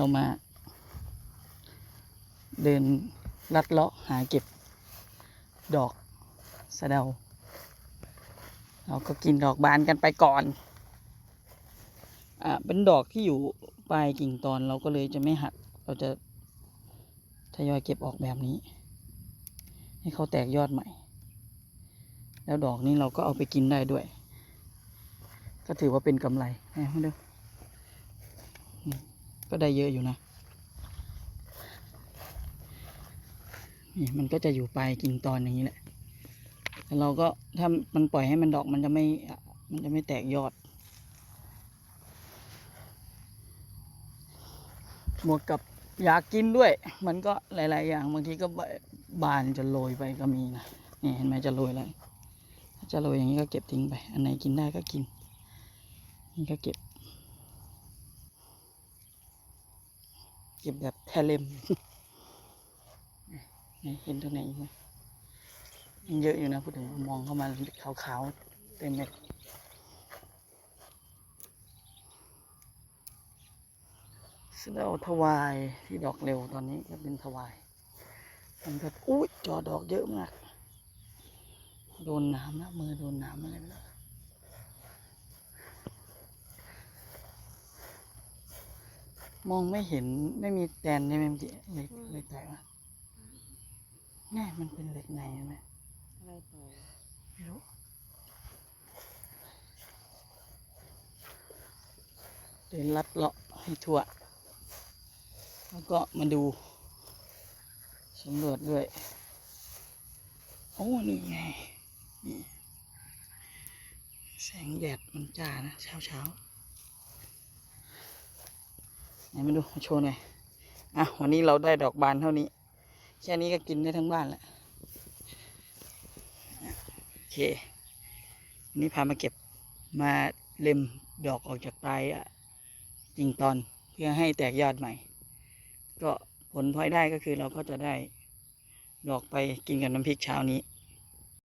เรามา เดินลัดเลาะหาเก็บดอกสะเดา เราก็กินดอกบานกันไปก่อน อ่าเป็นดอกที่อยู่ปลายกิ่งตอนเราก็เลยจะไม่หัก เราจะทยอยเก็บออกแบบนี้ ให้เขาแตกยอดใหม่ แล้วดอกนี้เราก็เอาไปกินได้ด้วย ก็ถือว่าเป็นกำไรแหม่มาดูอืม ก็ได้เยอะอยู่นะ นี่มันก็จะอยู่ปลายกิ่งตอนอย่างนี้แหละแต่เราก็ถ้ามันปล่อยให้มันดอกมันจะไม่ มันจะไม่แตกยอด บวกกับอยากกินด้วย มันก็หลาย ๆ อย่างบางทีก็บานจะโรยไปก็มีนะ นี่เห็นไหมจะโรยแล้วจะโรยอย่างนี้ก็เก็บทิ้งไป อันไหนกินได้ก็กินนี่ก็เก็บ เก็บแบบแทเลมเห็นตรงไหนอีกไหมยังเยอะอยู่นะพูดถึงมองเข้ามาขาวๆเต็มเลยสะเดาทวายที่ดอกเร็วตอนนี้ก็เป็นทวายมันก็อุ้ยจอดอกเยอะมาก โดนน้ำนะมือโดนน้ำอะไรไม่รู้ มองไม่เห็นไม่มีแตนใช่ไหมเมื่อกี้เลยเลยแตกมาแน่มันเป็นเหล็กในใช่ไหมอะไรต่อไม่รู้เดินลัดเลาะให้ทั่ว แล้วก็มาดูสำรวจด้วย โอ้นี่ไงนี่แสงแดดมันจ้านะ เช้าเช้าๆ ไหนมาดูโชว์หน่อยอะวันนี้เราได้ดอกบานเท่านี้ แค่นี้ก็กินได้ทั้งบ้านแล้วโอเควันนี้พามาเก็บมาเล็มดอกออกจากปลายอะกิ่งตอนเพื่อให้แตกยอดใหม่ ก็ผลพลอยได้ก็คือเราก็จะได้ดอกไปกินกับน้ำพริกเช้านี้